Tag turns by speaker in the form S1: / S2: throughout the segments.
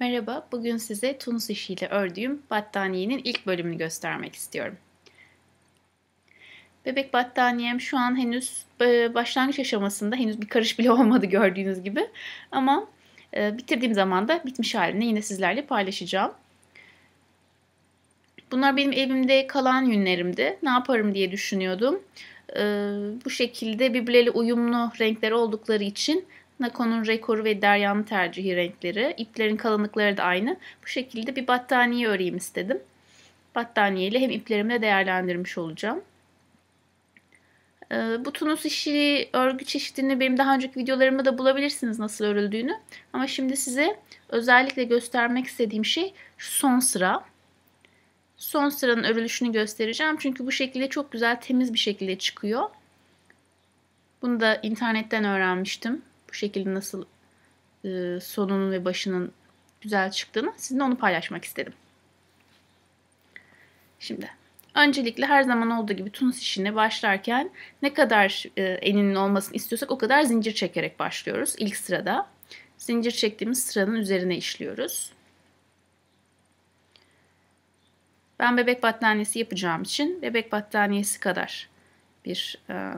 S1: Merhaba, bugün size Tunus işiyle ördüğüm battaniyenin ilk bölümünü göstermek istiyorum. Bebek battaniyem şu an henüz e, başlangıç aşamasında, henüz bir karış bile olmadı gördüğünüz gibi. Ama e, bitirdiğim zaman da bitmiş halini yine sizlerle paylaşacağım. Bunlar benim evimde kalan yünlerimdi. Ne yaparım diye düşünüyordum. E, bu şekilde birbirleriyle uyumlu renkleri oldukları için Nakon'un rekoru ve Derya'nın tercihi renkleri. İplerin kalınlıkları da aynı. Bu şekilde bir battaniye öreyim istedim. Battaniye ile hem iplerimi de değerlendirmiş olacağım. Ee, bu tunus işi örgü çeşidini benim daha önceki videolarımda da bulabilirsiniz nasıl örüldüğünü. Ama şimdi size özellikle göstermek istediğim şey şu son sıra. Son sıranın örülüşünü göstereceğim. Çünkü bu şekilde çok güzel temiz bir şekilde çıkıyor. Bunu da internetten öğrenmiştim bu şekilde nasıl e, sonunun ve başının güzel çıktığını sizinle onu paylaşmak istedim. Şimdi öncelikle her zaman olduğu gibi tunus işine başlarken ne kadar e, eninin olmasını istiyorsak o kadar zincir çekerek başlıyoruz ilk sırada. Zincir çektiğimiz sıranın üzerine işliyoruz. Ben bebek battaniyesi yapacağım için bebek battaniyesi kadar bir e,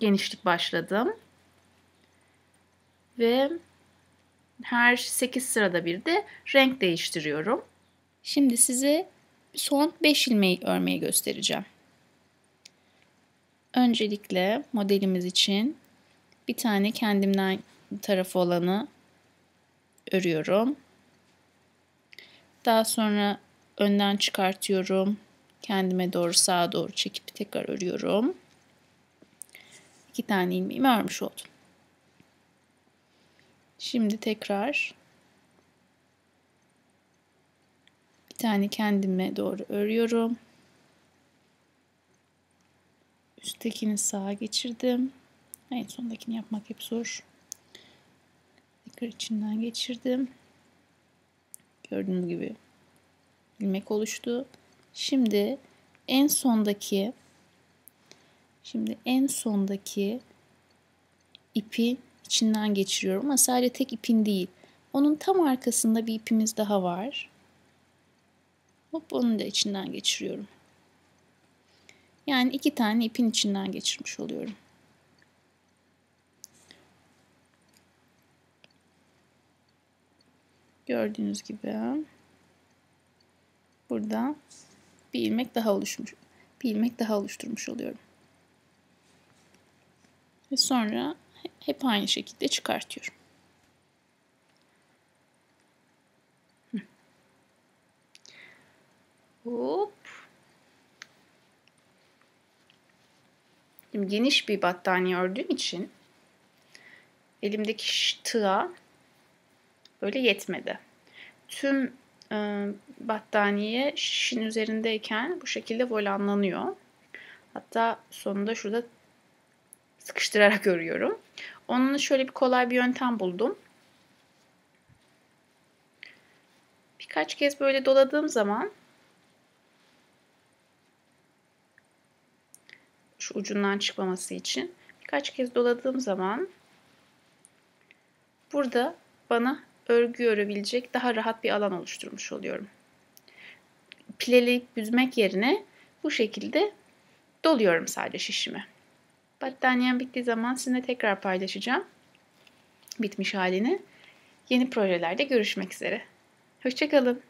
S1: genişlik başladım ve her 8 sırada bir de renk değiştiriyorum. Şimdi size son 5 ilmeği örmeyi göstereceğim. Öncelikle modelimiz için bir tane kendimden tarafı olanı örüyorum. Daha sonra önden çıkartıyorum. Kendime doğru sağa doğru çekip tekrar örüyorum. İki tane ilmeğimi örmüş oldum. Şimdi tekrar bir tane kendime doğru örüyorum. Üsttekini sağa geçirdim. En sondakini yapmak hep zor. Tekrar içinden geçirdim. Gördüğünüz gibi ilmek oluştu. Şimdi en sondaki şimdi en sondaki ipi içinden geçiriyorum ama sadece tek ipin değil. Onun tam arkasında bir ipimiz daha var. Hop onu da içinden geçiriyorum. Yani iki tane ipin içinden geçirmiş oluyorum. Gördüğünüz gibi burada bir ilmek daha oluşmuş. Bir ilmek daha oluşturmuş oluyorum. Ve sonra hep aynı şekilde çıkartıyorum. Hop. Şimdi geniş bir battaniye ördüğüm için elimdeki tığa böyle yetmedi. Tüm e, battaniye şişin üzerindeyken bu şekilde volanlanıyor. Hatta sonunda şurada sıkıştırarak örüyorum. Onun şöyle bir kolay bir yöntem buldum. Birkaç kez böyle doladığım zaman şu ucundan çıkmaması için birkaç kez doladığım zaman burada bana örgü örebilecek daha rahat bir alan oluşturmuş oluyorum. Pileleyip büzmek yerine bu şekilde doluyorum sadece şişimi. Battaniyem bittiği zaman sizinle tekrar paylaşacağım. Bitmiş halini. Yeni projelerde görüşmek üzere. Hoşçakalın.